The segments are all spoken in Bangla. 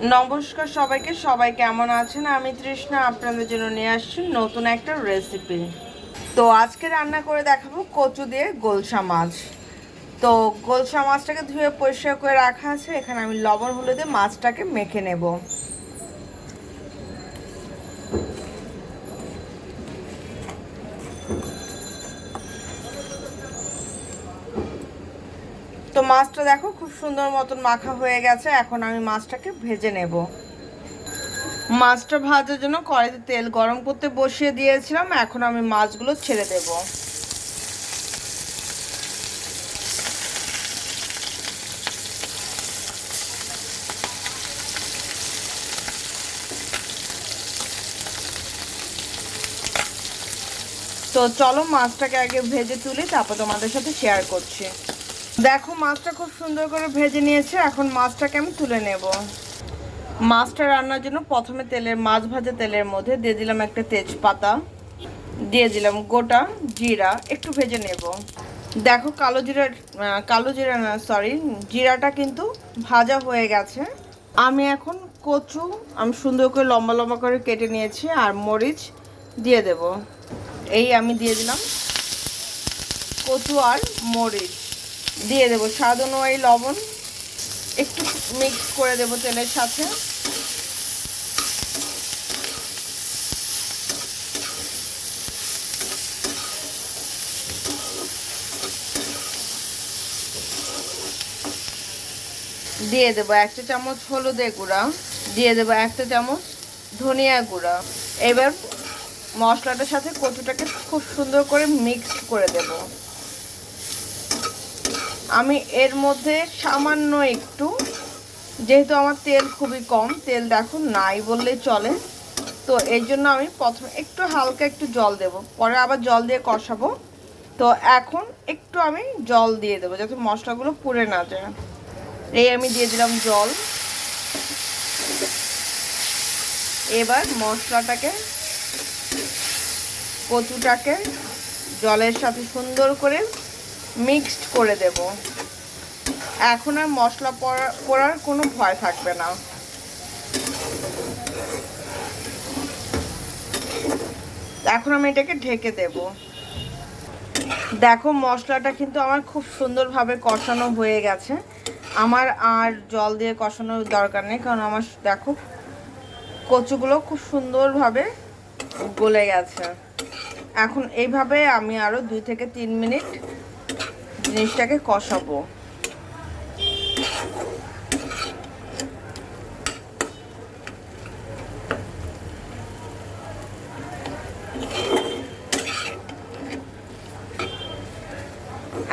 নমস্কার সবাইকে, সবাই কেমন আছেন? আমি তৃষ্ণা, আপনাদের জন্য নিয়ে আসছি নতুন একটা রেসিপি তো আজকে রান্না করে দেখাবো কচু দিয়ে গোলসা মাছ। তো গোলসা মাছটাকে ধুয়ে পরিষ্কার করে রাখা আছে। এখানে আমি লবণ, হলুদে মাছটাকে মেখে নেব। মাছটা দেখো, খুব সুন্দর মতন মাখা হয়ে গেছে। এখন আমি মাছটাকে ভেজে নেব। মাছটা ভাজার জন্য কড়াইতে তেল গরম করতে বসিয়ে দিয়েছিলাম। এখন আমি মাছগুলো ছেড়ে দেব। তো চলো মাছটাকে আগে ভেজে তুলি, তারপর তোমাদের সাথে শেয়ার করছি। দেখো, মাছটা খুব সুন্দর করে ভেজে নিয়েছে। এখন মাছটাকে আমি তুলে নেব। মাছটা রান্নার জন্য প্রথমে তেলের, মাছ ভাজা তেলের মধ্যে দিয়ে দিলাম একটা তেজপাতা, দিয়ে দিলাম গোটা জিরা, একটু ভেজে নেব। দেখো, কালো জিরা কালো জিরা না সরি জিরাটা কিন্তু ভাজা হয়ে গেছে। আমি এখন কচু, আমি সুন্দর করে লম্বা লম্বা করে কেটে নিয়েছি আর মরিচ দিয়ে দেব। এই আমি দিয়ে দিলাম কচু আর মরিচ। দিয়ে দেবো স্বাদ অনুযায়ী লবণ। একটু মিক্স করে দেবো তেলের সাথে। দিয়ে দেবো একটা চামচ হলুদের গুঁড়া। দিয়ে দেবো একটা চামচ ধনিয়া গুঁড়া। এবার মশলাটার সাথে কচুটাকে খুব সুন্দর করে মিক্স করে দেবো। আমি এর মধ্যে সামান্য একটু, যেহেতু আমার তেল খুবই কম, তেল দেখো নাই বললেই চলে। তো এই জন্য আমি প্রথমে একটু হালকা একটু জল দেব, পরে আবার জল দিয়ে কষাবো। তো এখন একটু আমি জল দিয়ে দেবো, যাতে মশলাগুলো পুড়ে না যায়। এই আমি দিয়ে দিলাম জল। এবার মশলাটাকে, কচুটাকে জলের সাথে সুন্দর করে মিক্সড করে দেব। এখন আর মশলা পড়া- পোড়ার কোনো ভয় থাকবে না। এখন আমি এটাকে ঢেকে দেব। দেখো, মশলাটা কিন্তু আমার খুব সুন্দরভাবে কষানো হয়ে গেছে। আমার আর জল দিয়ে কষানোর দরকার নেই, কারণ আমার দেখো, কচুগুলো খুব সুন্দরভাবে গলে গেছে। এখন এইভাবে আমি আরও দুই থেকে তিন মিনিট জিনিসটাকে কষাবো।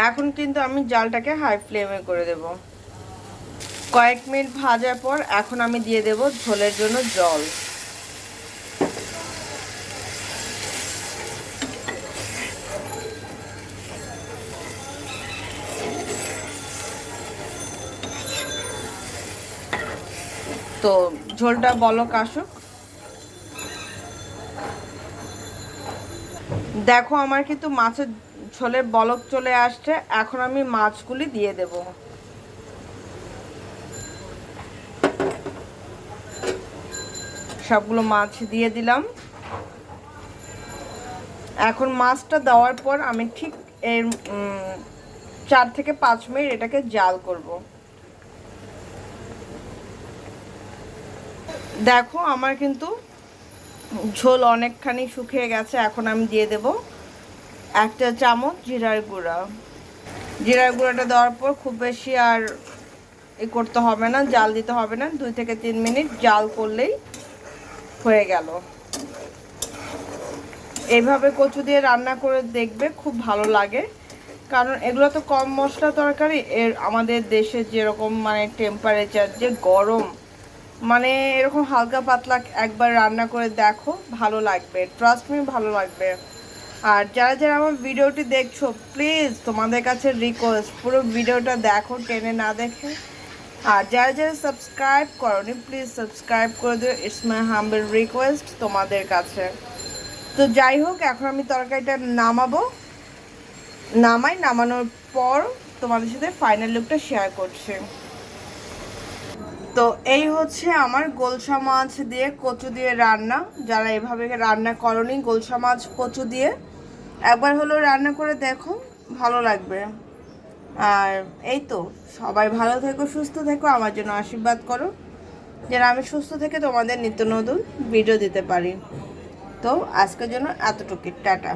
এখন কিন্তু আমি জালটাকে হাই ফ্লেমে করে দেব। কয়েক মিনিট ভাজার পর এখন আমি দিয়ে দেব ঝোলের জন্য জল। তো ঝোলটা বলো কাশুক দেখো, আমার কিন্তু মাছের ঝোলের বলক চলে আসছে। এখন আমি মাছগুলি দিয়ে দেব। সবগুলো মাছ দিয়ে দিলাম। এখন মাছটা দেওয়ার পর আমি ঠিক এর চার থেকে পাঁচ মিনিট এটাকে জাল করব। দেখো, আমার কিন্তু ঝোল অনেকখানি শুকিয়ে গেছে, এখন আমি দিয়ে দেব একটা চামচ জিরার গুঁড়া। জিরার গুঁড়াটা দেওয়ার পর খুব বেশি আর এ করতে হবে না, জাল দিতে হবে না, দুই থেকে তিন মিনিট জাল করলেই হয়ে গেল। এইভাবে কচু দিয়ে রান্না করে দেখবে খুব ভালো লাগে, কারণ এগুলো তো কম মশলা তরকারি, এর আমাদের দেশে যেরকম মানে টেম্পারেচার যে গরম মানে এরকম হালকা পাতলা একবার রান্না করে দেখো, ভালো লাগবে। ট্রাস্ট মি ভালো লাগবে। আর যারা যারা আমার ভিডিওটি দেখছ প্লিজ তোমাদের কাছে রিকোয়েস্ট পুরো ভিডিওটা দেখো, টেনে না দেখে। আর যারা যারা সাবস্ক্রাইব করনি প্লিজ সাবস্ক্রাইব করে দিও। ইটস মাই হাম্বল রিকোয়েস্ট তোমাদের কাছে। তো যাই হোক, এখন আমি তরকারিটা নামাবো। নামাই, নামানোর পর তোমাদের সাথে ফাইনাল লুকটা শেয়ার করছি। তো এই হচ্ছে আমার গোলসা মাছ দিয়ে কচু দিয়ে রান্না। যারা এভাবে রান্না করনি, গোলসা মাছ, কচু দিয়ে। একবার হলো রান্না করে দেখো, ভালো লাগবে। আর এই তো, সবাই ভালো থেকো, সুস্থ থেকো, আমার জন্য আশীর্বাদ করো। যেন আমি সুস্থ থেকে তোমাদের নিত্য নতুন ভিডিও দিতে পারি। তো আজকের জন্য এতটুকু টাটা।